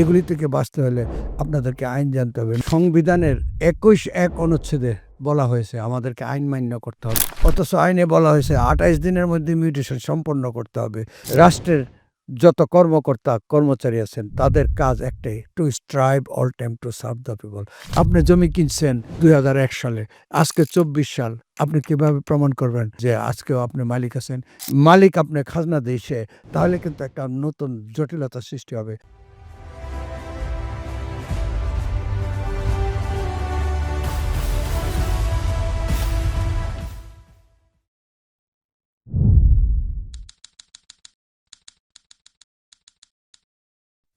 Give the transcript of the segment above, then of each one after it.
এগুলি থেকে বাঁচতে হলে আপনাদেরকে আইন জানতে হবে। সংবিধানের একুশ এক অনুচ্ছেদে বলা হয়েছে, আমাদেরকে আইন মান্য করতে হবে। অথচ আইনে বলা হয়েছে, আঠাইশ দিনের মধ্যে মিউটেশন সম্পন্ন করতে হবে। রাষ্ট্রের যত কর্মকর্তা, কর্মচারী আছেন, তাদের কাজ একটাই to strive all time to serve the people আপনি জমি কিনছেন দুই হাজার এক সালে, আজকে চব্বিশ সাল, আপনি কীভাবে প্রমাণ করবেন যে আজকেও আপনি মালিক আছেন? মালিক আপনি খাজনা দিয়েছে, তাহলে কিন্তু একটা নতুন জটিলতা সৃষ্টি হবে।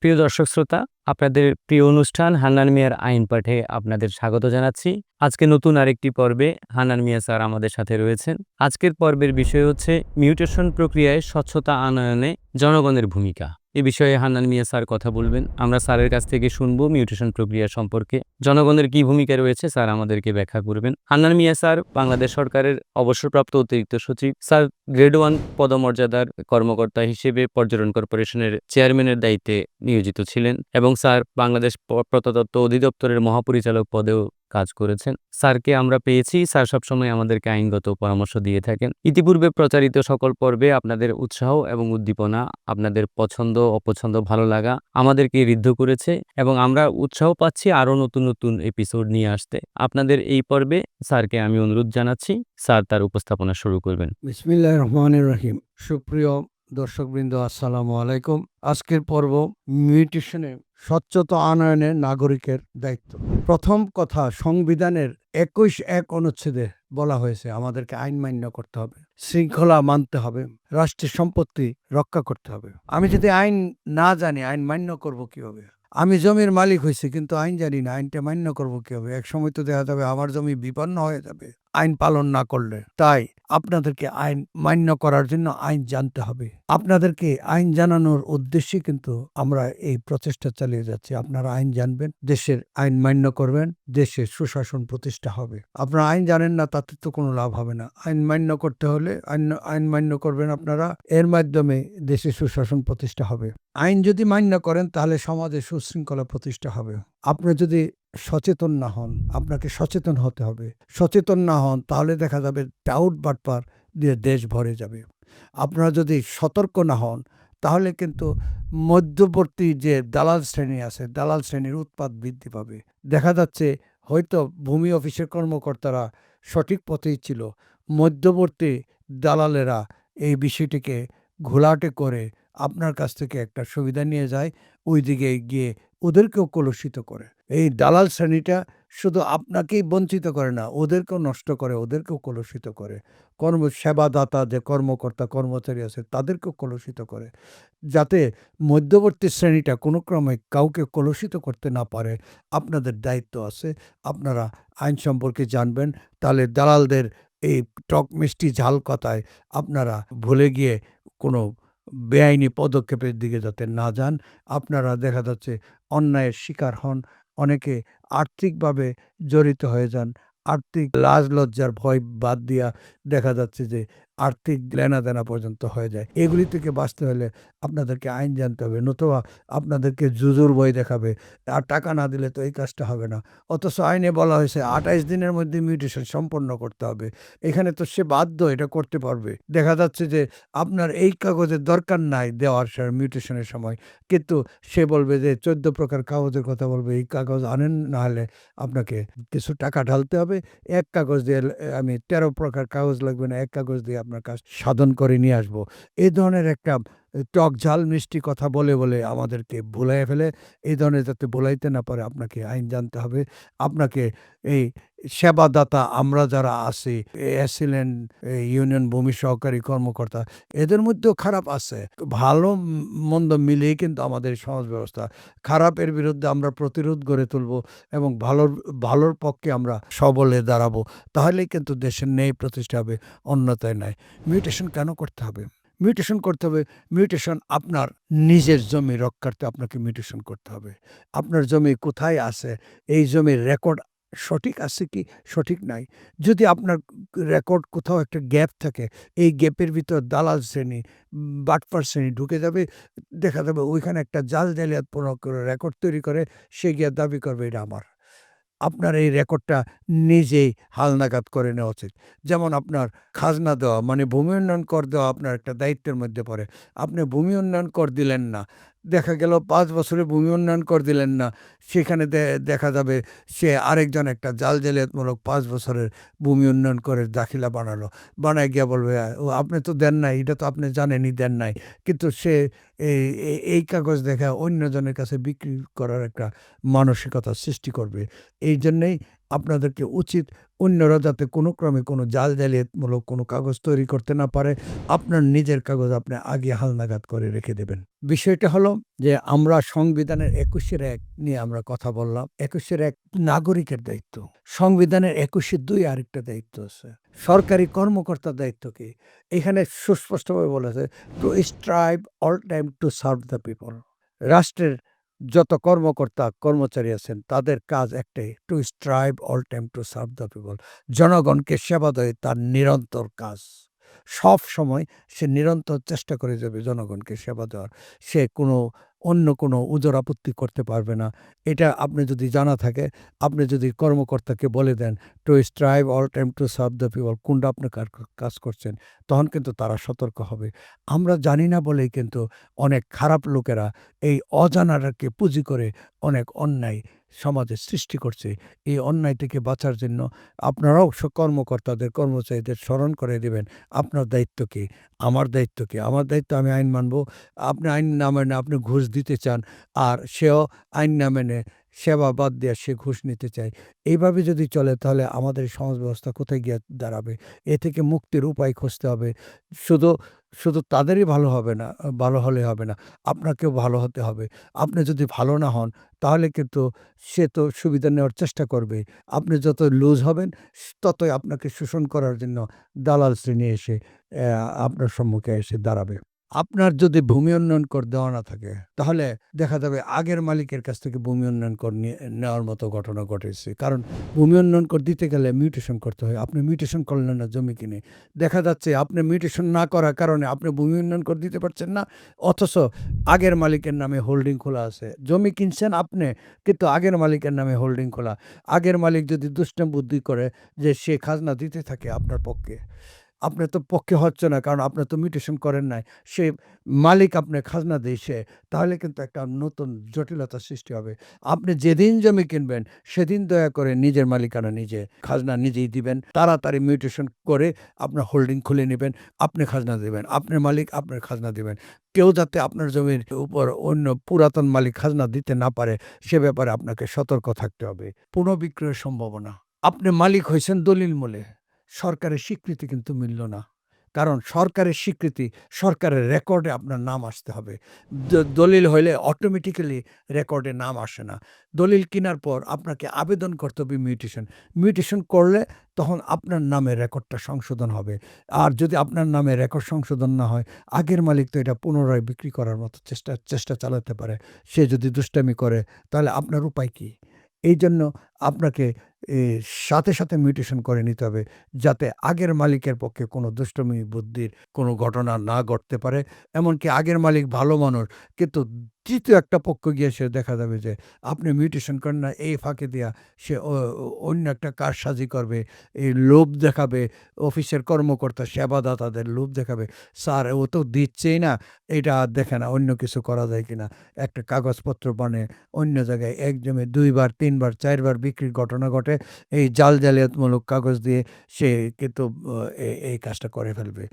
প্রিয় দর্শক শ্রোতা, আপনাদের প্রিয় অনুষ্ঠান হান্নান মিয়ার আইন পাঠে আপনাদের স্বাগত জানাচ্ছি। আজকে নতুন আরেকটি পর্বে হান্নান মিয়া স্যার আমাদের সাথে রয়েছেন। আজকের পর্বের বিষয় হচ্ছে মিউটেশন প্রক্রিয়ায় স্বচ্ছতা আনয়নে জনগণের ভূমিকা। এ বিষয়ে হান্নান মিয়া স্যার কথা বলবেন। আমরা স্যারের কাছ থেকে শুনব মিউটেশন প্রক্রিয়া সম্পর্কে। জনগণের কি ভূমিকা রয়েছে স্যার আমাদেরকে ব্যাখ্যা করবেন। হান্নান মিয়া স্যার, বাংলাদেশ সরকারের অবসরপ্রাপ্ত অতিরিক্ত সচিব। স্যার, গ্রেড ওয়ান পদমর্যাদার কর্মকর্তা হিসেবে পর্যটন কর্পোরেশনের চেয়ারম্যানের দায়িত্বে নিয়োজিত ছিলেন এবং স্যার, বাংলাদেশ প্রত্নতত্ত্ব অধিদপ্তরের মহাপরিচালক পদেও কাজ করেছেন। স্যারকে আমরা পেয়েছি। স্যার সবসময় আমাদেরকে আইনগত পরামর্শ দিয়ে থাকেন। ইতিপূর্বে প্রচারিত সকল পর্বে আপনাদের উৎসাহ এবং উদ্দীপনা, আপনাদের পছন্দ, অপছন্দ, ভালো লাগা আমাদেরকে ঋদ্ধ করেছে এবং আমরা উৎসাহ পাচ্ছি আরও নতুন নতুন এপিসোড নিয়ে আসতে। আপনাদের এই পর্বে স্যারকে আমি অনুরোধ জানাচ্ছি। স্যার তার উপস্থাপনা শুরু করবেন। বিসমিল্লাহ রহমান রহিম। সুপ্রিয় দর্শকবৃন্দ, আসসালামু আলাইকুম। আজকের পর্ব মিউটেশনে স্বচ্ছতা আনয়নে নাগরিকের দায়িত্ব। প্রথম কথা, সংবিধানের একুশ এক অনুচ্ছেদে বলা হয়েছে, আমাদেরকে আইন মান্য করতে হবে, শৃঙ্খলা মানতে হবে, রাষ্ট্রের সম্পত্তি রক্ষা করতে হবে। আমি যদি আইন না জানি, আইন মান্য করব কীভাবে? আমি জমির মালিক হয়েছি, কিন্তু আইন জানি না, আইনটা মান্য করব কীভাবে? এক সময় তো দেখা যাবে, আমার জমি বিপন্ন হয়ে যাবে, আইন পালন না করলে। তাই আপনাদেরকে আইন মান্য করার জন্য আইন জানতে হবে। আপনাদেরকে আইন জানানোর উদ্দেশ্যে কিন্তু আমরা এই প্রচেষ্টা চালিয়ে যাচ্ছি। আপনারা আইন জানবেন, দেশের আইন মান্য করবেন, দেশের সুশাসন প্রতিষ্ঠা হবে। আপনারা আইন জানেন না, তাতে তো কোনো লাভ হবে না। আইন মান্য করতে হলে আইন আইন মান্য করবেন আপনারা। এর মাধ্যমে দেশে সুশাসন প্রতিষ্ঠা হবে। আইন যদি মান্য করেন, তাহলে সমাজে সুশৃঙ্খলা প্রতিষ্ঠা হবে। আপনি যদি সচেতন না হন, আপনাকে সচেতন হতে হবে। সচেতন না হন, তাহলে দেখা যাবে ডাউট বাটপার দিয়ে দেশ ভরে যাবে। আপনারা যদি সতর্ক না হন, তাহলে কিন্তু মধ্যবর্তী যে দালাল শ্রেণি আছে, দালাল শ্রেণির উৎপাদ বৃদ্ধি পাবে। দেখা যাচ্ছে, হয়তো ভূমি অফিসের কর্মকর্তারা সঠিক পথেই ছিল। মধ্যবর্তী দালালেরা এই বিষয়টিকে ঘোলাটে করে আপনার কাছ থেকে একটা সুবিধা নিয়ে যায় ওই দিকে গিয়ে ওদেরকেও কলুষিত করে। এই দালাল শ্রেণীটা শুধু আপনাকেই বঞ্চিত করে না, ওদেরকেও নষ্ট করে, ওদেরকেও কলুষিত করে। কর্ম, সেবাদাতা যে কর্মকর্তা, কর্মচারী আছে, তাদেরকেও কলুষিত করে। যাতে মধ্যবর্তী শ্রেণীটা কোনো ক্রমে কাউকে কলুষিত করতে না পারে, আপনাদের দায়িত্ব আছে। আপনারা আইন সম্পর্কে জানবেন, তাহলে দালালদের এই টক মিষ্টি ঝাল কথায় আপনারা ভুলে গিয়ে কোনো বেআইনি পদক্ষেপের দিকে যাতে না যান, আপনারা দেখা যাচ্ছে অন্যায়ের শিকার হন, অনেকে আর্থিকভাবে জড়িত হয়ে যান, আর্থিক লাজ লজ্জার ভয় বাদ দিয়া দেখা যাচ্ছে যে আর্থিক লেনাদেনা পর্যন্ত হয়ে যায়। এগুলি থেকে বাঁচতে হলে আপনাদেরকে আইন জানতে হবে, নতুবা আপনাদেরকে জুজুর বই দেখাবে। আর টাকা না দিলে তো এই কাজটা হবে না। অথচ আইনে বলা হয়েছে আঠাইশ দিনের মধ্যে মিউটেশন সম্পন্ন করতে হবে। এখানে তো সে বাধ্য এটা করতে পারবে। দেখা যাচ্ছে যে আপনার এই কাগজের দরকার নাই দেওয়ার মিউটেশনের সময়। কিন্তু সে বলবে যে চোদ্দ প্রকার কাগজের কথা বলবে, এই কাগজ আনেন না হলে আপনাকে কিছু টাকা ঢালতে হবে। এক কাগজ দিয়ে আমি তেরো প্রকার কাগজ লাগবে না, এক কাগজ দিয়ে আপনার কাজ সাধন করে নিয়ে আসব। এই ধরনের একটা টক ঝাল, মিষ্টি কথা বলে বলে আমাদেরকে ভুলাই ফেলে। এই ধরনের যাতে ভুলাইতে না পারে, আপনাকে আইন জানতে হবে। আপনাকে এই সেবাদাতা, আমরা যারা আছি অ্যাসিলেন্ট ইউনিয়ন ভূমি সহকারী কর্মকর্তা, এদের মধ্যেও খারাপ আছে। ভালো মন্দ মিলিয়ে কিন্তু আমাদের সমাজ ব্যবস্থা। খারাপের বিরুদ্ধে আমরা প্রতিরোধ গড়ে তুলব এবং ভালোর ভালোর পক্ষে আমরা সবলে দাঁড়াবো। তাহলেই কিন্তু দেশের ন্যায় প্রতিষ্ঠা হবে, অন্যতায় নাই মিউটেশন কেন করতে হবে? মিউটেশন করতে হবে। মিউটেশন আপনার নিজের জমি রক্ষার্থে আপনাকে মিউটেশন করতে হবে। আপনার জমি কোথায় আছে? এই জমির রেকর্ড সঠিক আছে কি? সঠিক নাই। যদি আপনার রেকর্ড কোথাও একটা গ্যাপ থাকে, এই গ্যাপের ভিতর দালাল শ্রেণি, বাটপার শ্রেণি ঢুকে যাবে, দেখা যাবে ওইখানে একটা জাল জালিয়াত প্রয়োগ করে রেকর্ড তৈরি করে, সে গিয়ে দাবি করবে, এটা আমার। আপনার এই রেকর্ডটা নিজেই হালনাগাদ করে নেওয়া উচিত। যেমন আপনার খাজনা দেওয়া মানে ভূমি উন্নয়ন কর দেওয়া আপনার একটা দায়িত্বের মধ্যে পড়ে। আপনি ভূমি উন্নয়ন কর দিলেন না দেখা গেল পাঁচ বছরে ভূমি উন্নয়ন কর দিলেন না। সেখানে দেখা যাবে সে আরেকজন একটা জাল জালিয়াতমূলক পাঁচ বছরের ভূমি উন্নয়ন করে দাখিলা বানালো। বানায় গিয়া বলবে, ও, আপনি তো দেন নাই, এটা তো আপনি জানেনই দেন নাই। কিন্তু সে এই কাগজ দেখা অন্যজনের কাছে বিক্রি করার একটা মানসিকতা সৃষ্টি করবে। এই জন্যেই আপনাদেরকে উচিত অন্যরা যাতে কোনো ক্রমে কোনো জাল জালিয়াতমূলক কোনো কাগজ তৈরি করতে না পারে, আপনার নিজের কাগজ আপনি আগে হালনাগাদ করে রেখে দেবেন। বিষয়টা হলো যে আমরা সংবিধানের একুশের এক নিয়ে আমরা কথা বললাম, একুশের এক নাগরিকের দায়িত্ব। সংবিধানের একুশের দুই আরেকটা দায়িত্ব আছে। সরকারি কর্মকর্তার দায়িত্ব কি? এখানে সুস্পষ্টভাবে বলেছে to strive all time to serve the people রাষ্ট্রের যত কর্মকর্তা, কর্মচারী আছেন, তাদের কাজ একটাই to strive all time to serve the people জনগণকে সেবা দেয় তার নিরন্তর কাজ। সব সময় সে নিরন্তর চেষ্টা করে যাবে জনগণকে সেবা দেওয়ার। সে কোনো অন্য কোনো উজোর আপত্তি করতে পারবে না। এটা আপনি যদি জানা থাকে, আপনি যদি কর্মকর্তাকে বলে দেন to strive all time to serve the people কোনটা আপনি কাজ করছেন, তখন কিন্তু তারা সতর্ক হবে। আমরা জানি না বলেই কিন্তু অনেক খারাপ লোকেরা এই অজানাটাকে পুঁজি করে অনেক অন্যায় সমাজে সৃষ্টি করছে এই অন্যায় থেকে বাঁচার জন্য আপনারাও কর্মকর্তাদের, কর্মচারীদের স্মরণ করে দেবেন, আপনার দায়িত্ব কি? আমার দায়িত্ব কি? আমার দায়িত্ব আমি আইন মানব। আপনি আইন না মেনে আপনি ঘুষ দিতে চান, আর সেও আইন না মেনে সেবা বাদ দেওয়া সে ঘুষ নিতে চায়। এইভাবে যদি চলে, তাহলে আমাদের সমাজ ব্যবস্থা কোথায় গিয়ে দাঁড়াবে? এ থেকে মুক্তির উপায় খুঁজতে হবে। শুধু শুধু তাদেরই ভালো হবে না, ভালো হলে হবে না, আপনাকেও ভালো হতে হবে। আপনি যদি ভালো না হন, তাহলে কিন্তু সে তো সুবিধা নেওয়ার চেষ্টা করবে। আপনি যত লুজ হবেন, ততই আপনাকে শোষণ করার জন্য দালাল শ্রেণি এসে আপনার সম্মুখে এসে দাঁড়াবে। আপনার যদি ভূমি উন্নয়ন কর দেওয়া না থাকে, তাহলে দেখা যাবে আগের মালিকের কাছ থেকে ভূমি উন্নয়ন কর নেওয়ার মতো ঘটনা ঘটেছে। কারণ ভূমি উন্নয়ন কর দিতে গেলে মিউটেশন করতে হয়। আপনি মিউটেশন করলেন না জমি কিনে। দেখা যাচ্ছে আপনি মিউটেশন না করার কারণে আপনি ভূমি উন্নয়ন কর দিতে পারছেন না। অথচ আগের মালিকের নামে হোল্ডিং খোলা আছে। জমি কিনছেন আপনি, কিন্তু আগের মালিকের নামে হোল্ডিং খোলা। আগের মালিক যদি দুষ্টম বুদ্ধি করে যে সে খাজনা দিতে থাকে আপনার পক্ষে আপনার তো পক্ষে হচ্ছে না, কারণ আপনি তো মিউটেশন করেন নাই। সে মালিক আপনার খাজনা দিয়েছে তাহলে কিন্তু একটা নতুন জটিলতা সৃষ্টি হবে। আপনি যেদিন জমি কিনবেন, সেদিন দয়া করে নিজের মালিকানা নিজে খাজনা নিজেই দিবেন। তাড়াতাড়ি মিউটেশন করে আপনার হোল্ডিং খুলে নেবেন, আপনি খাজনা দেবেন। আপনার মালিক আপনার খাজনা দেবেন। কেউ যাতে আপনার জমির উপর অন্য পুরাতন মালিক খাজনা দিতে না পারে, সে ব্যাপারে আপনাকে সতর্ক থাকতে হবে। পুনঃবিক্রয়ের সম্ভাবনা। আপনি মালিক হয়েছেন দলিল মূলে। সরকারের স্বীকৃতি কিন্তু মিলল না। কারণ সরকারের স্বীকৃতি, সরকারের রেকর্ডে আপনার নাম আসতে হবে। দলিল হইলে অটোমেটিক্যালি রেকর্ডে নাম আসে না। দলিল কেনার পর আপনাকে আবেদন করতে হবে মিউটেশন মিউটেশন করলে তখন আপনার নামে রেকর্ডটা সংশোধন হবে। আর যদি আপনার নামে রেকর্ড সংশোধন না হয়, আগের মালিক তো এটা পুনরায় বিক্রি করার মতো চেষ্টা চেষ্টা চালাতে পারে। সে যদি দুষ্টামি করে, তাহলে আপনার উপায় কী? এই জন্য আপনাকে সাথে সাথে মিউটেশন করে নিতে হবে যাতে আগের মালিকের পক্ষে কোনো দুষ্টমি, বুদ্ধির কোনো ঘটনা না ঘটতে পারে। এমনকি আগের মালিক ভালো মানুষ, কিন্তু তৃতীয় একটা পক্ষ গিয়ে সে দেখা যাবে যে আপনি মিউটেশন করেন না, এই ফাঁকে দিয়া সে অন্য একটা কারসাজি করবে, এই লোভ দেখাবে, অফিসের কর্মকর্তা, সেবাদাতাদের লোভ দেখাবে, স্যার, ও তো দিচ্ছেই না, এটা আর দেখে না, অন্য কিছু করা যায় কিনা? একটা কাগজপত্র বানে, অন্য জায়গায় এক জমে দুইবার, তিনবার, চারবার বিক্রির ঘটনা ঘটে, এই জাল জালিয়াতমূলক কাগজ দিয়ে সে কিন্তু এই কাজটা করে ফেলবে।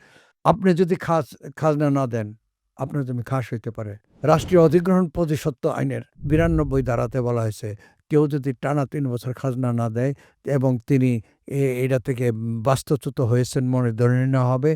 আপনি যদি খাজ, খাজনা না দেন আপনার জমি খাস হইতে পারে। রাষ্ট্রীয় অধিগ্রহণ প্রতিশত্ব আইনের বিরানব্বই ধারাতে বলা হয়েছে, কেউ যদি টানা তিন বছর খাজনা না দেয় এবং তিনি এটা থেকে বাস্তুচ্যুত হয়েছেন মনে ধরে নেওয়া হবে,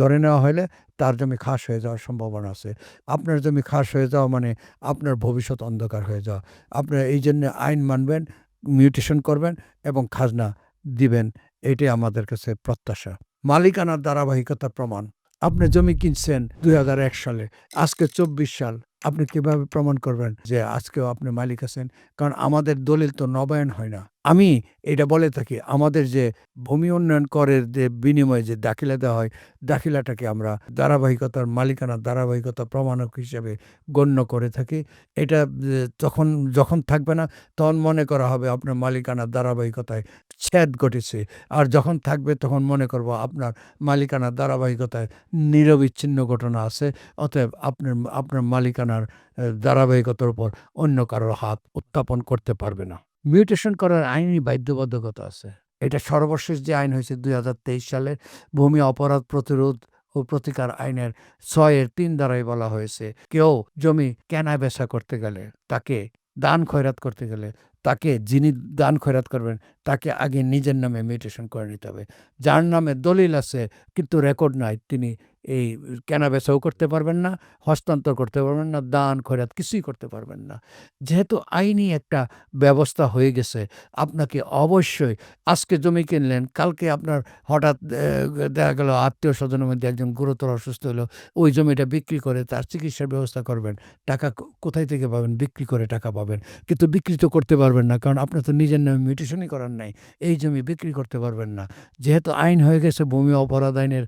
ধরে নেওয়া হলে তার জমি খাস হয়ে যাওয়ার সম্ভাবনা আছে। আপনার জমি খাস হয়ে যাওয়া মানে আপনার ভবিষ্যৎ অন্ধকার হয়ে যাওয়া। আপনার এই জন্য আইন মানবেন, মিউটেশন করবেন এবং খাজনা দিবেন, এটাই আমাদের কাছে প্রত্যাশা। মালিকানার ধারাবাহিকতার প্রমাণ। আপনি জমি কিনছেন দুই হাজার এক সালে, আজকে চব্বিশ সাল, আপনি কীভাবে প্রমাণ করবেন যে আজকেও আপনি মালিক আছেন? কারণ আমাদের দলিল তো নবায়ন হয় না। আমি এটা বলে থাকি, আমাদের যে ভূমি উন্নয়ন করের যে বিনিময়ে যে দাখিলা দেওয়া হয়, দাখিলাটাকে আমরা ধারাবাহিকতার মালিকানা, ধারাবাহিকতা প্রমাণক হিসেবে গণ্য করে থাকি। এটা তখন যখন থাকবে না, তখন মনে করা হবে আপনার মালিকানা ধারাবাহিকতায় ছেদ ঘটেছে। আর যখন থাকবে, তখন মনে করব আপনার মালিকানা ধারাবাহিকতায় নিরবিচ্ছিন্ন ঘটনা আছে, অতএব আপনার আপনার মালিকানার ধারাবাহিকতার উপর অন্য কারোর হাত উত্থাপন করতে পারবে না। মিউটেশন করার আইনি বাধ্যবাধকতা আছে। এটা সর্বশেষ যে আইন হয়েছে দুই হাজার তেইশ সালে ভূমি অপরাধ প্রতিরোধ ও প্রতিকার আইনের ছয়ের তিন দ্বারাই বলা হয়েছে। কেউ জমি কেনা বেচা করতে গেলে তাকে দান খয়রাত করতে গেলে তাকে যিনি দান খয়রাত করবেন তাকে আগে নিজের নামে মিউটেশন করে নিতে হবে। যার নামে দলিল আছে কিন্তু রেকর্ড নাই, তিনি এই কেনা বেচাও করতে পারবেন না? হস্তান্তর করতে পারবেন না? দান, খয়রাত কিছুই করতে পারবেন না। যেহেতু আইনি একটা ব্যবস্থা হয়ে গেছে, আপনাকে অবশ্যই আজকে জমি কিনলেন, কালকে আপনার হঠাৎ দেখা গেল আত্মীয় স্বজনের মধ্যে একজন গুরুতর অসুস্থ হলো, ওই জমিটা বিক্রি করে তার চিকিৎসার ব্যবস্থা করবেন। টাকা কোথায় থেকে পাবেন? বিক্রি করে টাকা পাবেন। কিন্তু বিক্রি তো করতে পারবেন না, কারণ আপনার তো নিজের নামে মিউটেশনই করার নাই। এই জমি বিক্রি করতে পারবেন না। যেহেতু আইন হয়ে গেছে, ভূমি অপরাধ আইনের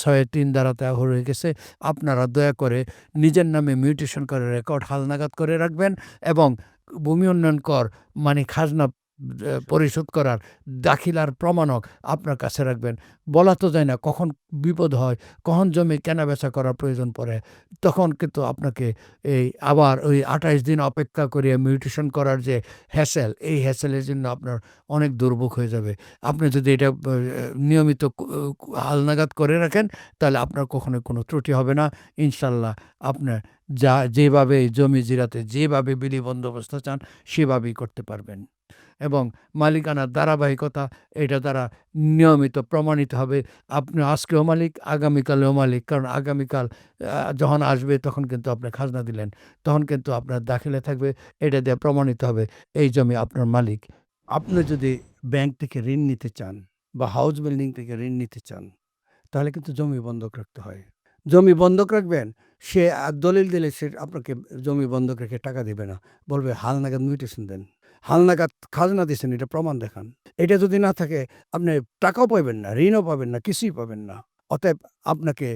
ছয় তিন দ্বারাতে হয়ে গেছে, আপনারা দয়া করে নিজের নামে মিউটেশন করে রেকর্ড হালনাগাদ করে রাখবেন এবং ভূমি উন্নয়ন কর মানে খাজনা পরিশোধ করার দাখিলার প্রমাণক আপনার কাছে রাখবেন। বলা তো যায় না কখন বিপদ হয় কখন জমি কেনা বেচা করার প্রয়োজন পড়ে। তখন কিন্তু আপনাকে এই আবার ওই আঠাইশ দিন অপেক্ষা করে মিউটেশন করার যে হ্যাসেল এই হ্যাসেলের জন্য আপনার অনেক দুর্ভোগ হয়ে যাবে। আপনি যদি এটা নিয়মিত হালনাগাদ করে রাখেন তাহলে আপনার কখনো কোনো ত্রুটি হবে না। ইনশাল্লাহ আপনার যা যেভাবে জমি জিরাতে যেভাবে বিধি বন্দোবস্ত চান সেভাবেই করতে পারবেন। এবং মালিকানার ধারাবাহিকতা, এটা দ্বারা নিয়মিত প্রমাণিত হবে। আপনি আজকেও মালিক, আগামীকালেও মালিক। কারণ আগামীকাল যখন আসবে তখন কিন্তু আপনি খাজনা দিলেন। তখন কিন্তু আপনার দাখিলে থাকবে, এটা দিয়ে প্রমাণিত হবে, এই জমি আপনার মালিক। আপনি যদি ব্যাংক থেকে ঋণ নিতে চান বা হাউস বিল্ডিং থেকে ঋণ নিতে চান, তাহলে কিন্তু জমি বন্ধক রাখতে হয়। জমি বন্ধক রাখবেন, সে দলিল দিলে সে আপনাকে জমি বন্ধক রেখে টাকা দেবে না। বলবে, হাল নাগাদ মিউটেশন দেন। হালনাগাদ খাজনা দিয়েছেন, এটা প্রমাণ দেখান। এটা যদি না থাকে, আপনি টাকাও পাবেন না, ঋণও পাবেন না, কিছুই পাবেন না। অতএব আপনাকে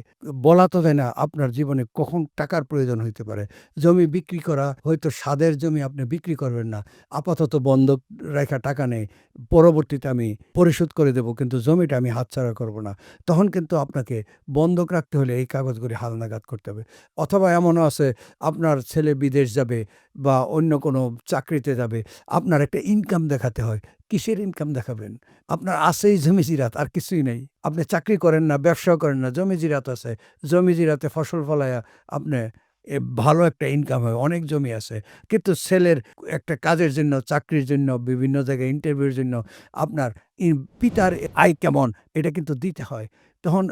বলা তো যায় না আপনার জীবনে কখন টাকার প্রয়োজন হইতে পারে। জমি বিক্রি করা, হয়তো স্বাদের জমি আপনি বিক্রি করবেন না। আপাতত বন্ধক রেখা টাকা নেই, পরবর্তীতে আমি পরিশোধ করে দেব, কিন্তু জমিটা আমি হাতছাড়া করব না। তখন কিন্তু আপনাকে বন্ধক রাখতে হলে এই কাগজগুলি হালনাগাদ করতে হবে। অথবা এমনও আছে, আপনার ছেলে বিদেশ যাবে বা অন্য কোনো চাকরিতে যাবে, আপনার একটা ইনকাম দেখাতে হয়। কিসের ইনকাম দেখাবেন? আপনার আছেই জমি জিরাত, আর কিছুই নেই। আপনি চাকরি করেন না, ব্যবসাও করেন না, জমি জিরাত আছে। জমি জিরাতে ফসল ফলায়া আপনি ভালো একটা ইনকাম হয়, অনেক জমি আছে। কিন্তু ছেলের একটা কাজের জন্য, চাকরির জন্য, বিভিন্ন জায়গায় ইন্টারভিউর জন্য আপনার পিতার আয় কেমন, এটা কিন্তু দিতে হয়। তখন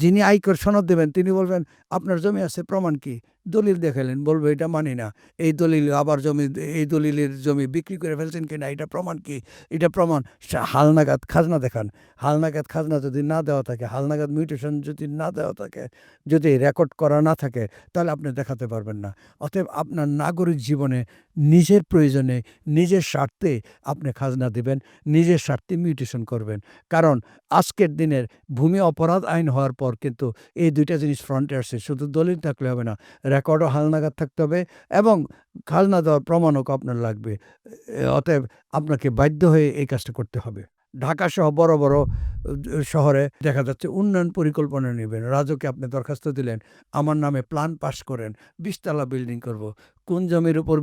যিনি আয়কর সনদ দেবেন, তিনি বলবেন, আপনার জমি আছে, প্রমাণ কি? দলিল দেখালেন, বলব, এটা মানি না। এই দলিল, আবার জমি, এই দলিলের জমি বিক্রি করে ফেলছেন কিনা, এটা প্রমাণ কি? এটা প্রমাণ হালনাগাদ খাজনা দেখান। হালনাগাদ খাজনা যদি না দেওয়া থাকে হালনাগাদ মিউটেশন যদি না দেওয়া থাকে, যদি রেকর্ড করা না থাকে, তাহলে আপনি দেখাতে পারবেন না। অতএব আপনার নাগরিক জীবনে নিজের প্রয়োজনে, নিজের স্বার্থে আপনি খাজনা দিবেন, নিজের স্বার্থে মিউটেশন করবেন। কারণ আজকের দিনের ভূমি অপরাধ আইন হওয়ার পর কিন্তু এই দুইটা জিনিস ফ্রন্টে আসছে শুধু দলিল থাকলে হবে না রেকর্ডও হালনাগাদ থাকতে হবে এবং খাজনা দেওয়ার প্রমাণও আপনার লাগবে। অতএব আপনাকে বাধ্য হয়ে এই কাজটা করতে হবে। ঢাকা সহ বড় বড় শহরে দেখা যাচ্ছে উন্নয়ন পরিকল্পনা নেবেন। রাজুকে আপনি দরখাস্ত দিলেন, আমার নামে প্ল্যান পাস করেন, বিশতলা বিল্ডিং করব। কোন জমির উপর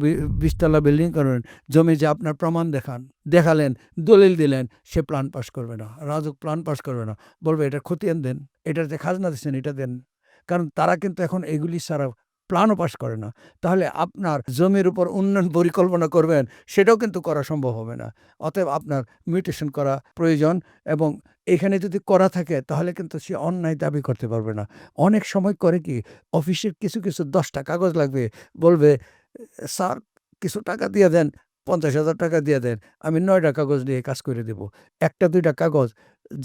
বিশতলা বিল্ডিং করবেন? জমি যে আপনার প্রমাণ দেখান, দেখালেন, দলিল দিলেন, সে প্ল্যান পাস করবে না। রাজুক প্ল্যান পাস করবে না। বলবে, এটা খতিয়ান দেন, এটার যে খাজনা দিচ্ছেন, এটা দেন। কারণ তারা কিন্তু এখন এগুলি ছাড়া প্ল্যানও পাস করে না। তাহলে আপনার জমির উপর উন্নয়ন পরিকল্পনা করবেন, সেটাও কিন্তু করা সম্ভব হবে না। অতএব আপনার মিউটেশন করা প্রয়োজন এবং এখানে যদি করা থাকে, তাহলে কিন্তু সে অন্যায় দাবি করতে পারবে না। অনেক সময় করে কি, অফিসের কিছু কিছু দশটা কাগজ লাগবে, বলবে স্যার, কিছু টাকা দিয়ে দেন। পঞ্চাশ হাজার টাকা দিয়ে দেন, আমি নয়টা কাগজ নিয়ে কাজ করে দেব। একটা দুইটা কাগজ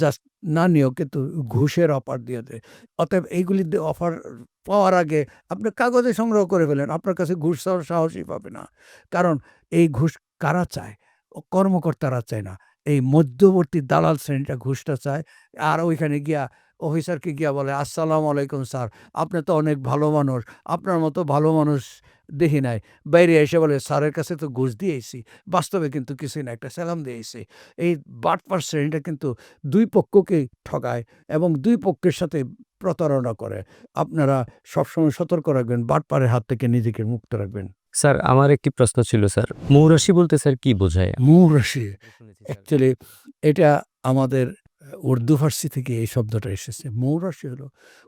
জাস্ট না নিয়েও কিন্তু ঘুষের অফার দিয়ে দেয়। অতএব এইগুলি অফার পাওয়ার আগে আপনি কাগজে সংগ্রহ করে ফেলেন, আপনার কাছে ঘুষ চাওয়ার সাহসই পাবে না। কারণ এই ঘুষ কারা চায়? কর্মকর্তারা চায় না। এই মধ্যবর্তী দালাল শ্রেণীটা ঘুষটা চায়। আর ওইখানে গিয়া অফিসারকে গিয়া বলে, আসসালামু আলাইকুম স্যার, আপনি তো অনেক ভালো মানুষ। আপনার মতো ভালো মানুষ দেখি নাই। বাইরে এসে বলে স্যারের কাছে তো ঘুষ দিয়েছি বাস্তবে কিন্তু কিছুই না একটা সালাম দিয়েছি। এই বাটপার শ্রেণীটা কিন্তু দুই পক্ষকে ঠকায় এবং দুই পক্ষের সাথে প্রতারণা করে। আপনারা সবসময় সতর্ক রাখবেন বাটপারের হাত থেকে নিজেকে মুক্ত রাখবেন। স্যার আমার একটি প্রশ্ন ছিল স্যার। মৌরাশি বলতে স্যার কি বোঝায়? মৌরাশি। অ্যাকচুয়ালি এটা আমাদের উর্দু ফার্সি থেকে এই শব্দটা এসেছে। মৌরাশি হলো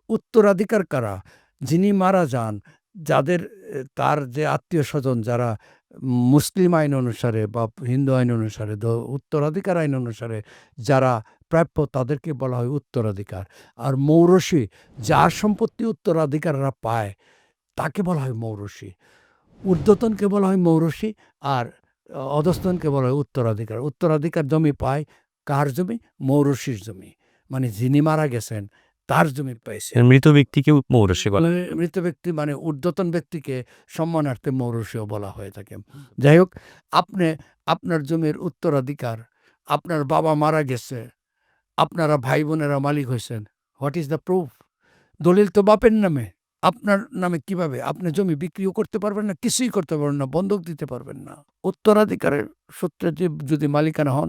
উত্তরাধিকার কারা? যিনি মারা যান যাদের তার যে আত্মীয় স্বজন যারা মুসলিম আইন অনুসারে বা হিন্দু আইন অনুসারে উত্তরাধিকার আইন অনুসারে যারা প্রাপ্য, তাদেরকে বলা হয় উত্তরাধিকার। আর মৌরসি, যার সম্পত্তি উত্তরাধিকাররা পায়, তাকে বলা হয় মৌরসি। ঊর্ধ্বতনকে বলা হয় মৌরসি আর অধস্তনকে বলা হয় উত্তরাধিকার। উত্তরাধিকার জমি পায় কার জমি? মৌরসির জমি। মানে যিনি মারা গেছেন তার জমি পাইছে মৃত ব্যক্তিকে মৌরাশি বলা মানে মৃত ব্যক্তি মানে ঊর্ধ্বতন ব্যক্তিকে সম্মানার্থে মৌরসীও বলা হয়ে থাকে। যাই হোক আপনি আপনার জমির উত্তরাধিকার আপনার বাবা মারা গেছে আপনারা ভাই বোনেরা মালিক হয়েছেন হোয়াট ইজ দ্য প্রুফ? দলিল তো বাপের নামে আপনার নামে কীভাবে? আপনি জমি বিক্রিও করতে পারবেন না কিছুই করতে পারবেন না বন্ধক দিতে পারবেন না। উত্তরাধিকারের সূত্রে যে যদি মালিকানা হন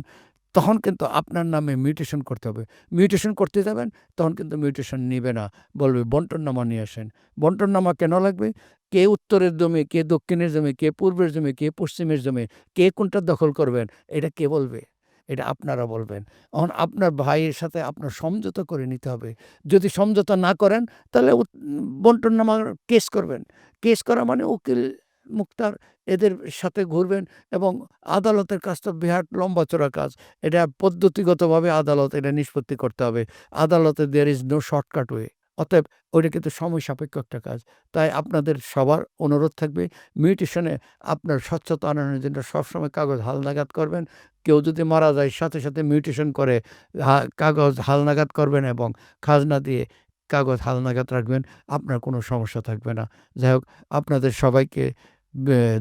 তখন কিন্তু আপনার নামে মিউটেশন করতে হবে। মিউটেশন করতে যাবেন, তখন কিন্তু মিউটেশন নেবে না। বলবে, বন্টননামা নিয়ে আসেন। বন্টননামা কেন লাগবে? কে উত্তরের জমি, কে দক্ষিণের জমি, কে পূর্বের জমি, কে পশ্চিমের জমি, কে কোনটা দখল করবেন, এটা কে বলবে? এটা আপনারা বলবেন। এখন আপনার ভাইয়ের সাথে আপনার সমঝোতা করে নিতে হবে। যদি সমঝোতা না করেন, তাহলে বন্টননামা কেস করবেন। কেস করা মানে উকিল মুক্তার এদের সাথে ঘুরবেন এবং আদালতের কাজটা বিরাট লম্বা চড়া কাজ। এটা পদ্ধতিগতভাবে আদালত এটা নিষ্পত্তি করতে হবে। আদালতে there is no shortcut way অতএব ওইটা কিন্তু সময় সাপেক্ষ একটা কাজ। তাই আপনাদের সবার অনুরোধ থাকবে, মিউটেশনে আপনার স্বচ্ছতা আনানোর জন্য সবসময় কাগজ হালনাগাদ করবেন। কেউ যদি মারা যায়, সাথে সাথে মিউটেশন করে কাগজ হালনাগাদ করবেন এবং খাজনা দিয়ে কাগজ হালনাগাদ রাখবেন, আপনার কোনো সমস্যা থাকবে না। যাই হোক, আপনাদের সবাইকে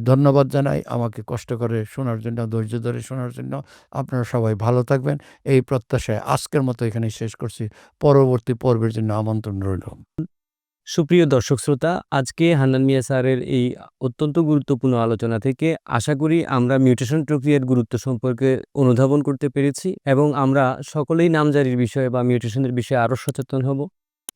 ধন্যবাদ জানাই। আমাকে কষ্ট করে শোনার জন্য, ধৈর্য ধরে শোনার জন্য। আপনারা সবাই ভালো থাকবেন। এই প্রত্যাশায় আজকের মতো এখানে শেষ করছি। পরবর্তী পর্বের জন্য আমন্ত্রণ রইল। সুপ্রিয় দর্শক শ্রোতা, আজকে হান্নান মিয়া স্যারের এই অত্যন্ত গুরুত্বপূর্ণ আলোচনা থেকে আশা করি আমরা মিউটেশন প্রক্রিয়ার গুরুত্ব সম্পর্কে অনুধাবন করতে পেরেছি এবং আমরা সকলেই নামজারির বিষয়ে বা মিউটেশনের বিষয়ে আরও সচেতন হব।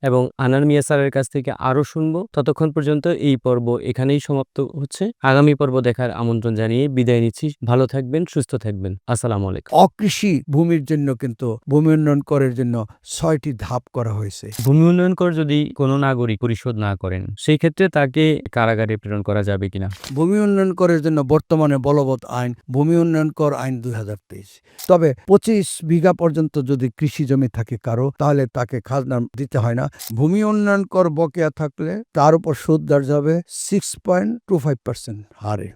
এবং আনার মিয়া স্যারের কাছ থেকে আরও শুনব। ততক্ষণ পর্যন্ত এই পর্ব এখানেই সমাপ্ত হচ্ছে। আগামী পর্ব দেখার আমন্ত্রণ জানিয়ে বিদায় নিচ্ছি। ভালো থাকবেন সুস্থ থাকবেন। আসসালাম আলাইকুম। অকৃষি ভূমির জন্য কিন্তু ভূমি উন্নয়ন করের জন্য ছয়টি ধাপ করা হয়েছে। ভূমি উন্নয়ন কর যদি কোনো নাগরিক পরিশোধ না করেন সেই ক্ষেত্রে তাকে কারাগারে প্রেরণ করা যাবে কিনা? ভূমি উন্নয়ন করের জন্য বর্তমানে বলবৎ আইন ভূমি উন্নয়ন কর আইন দুই হাজার তেইশ। তবে পঁচিশ বিঘা পর্যন্ত যদি কৃষি জমি থাকে কারও তাহলে তাকে খাজনা দিতে হয় না। ভূমি উন্নয়ন কর বকেয়া থাকলে তার উপর সুদ দাঁড় যাবে six point two five percent হারে।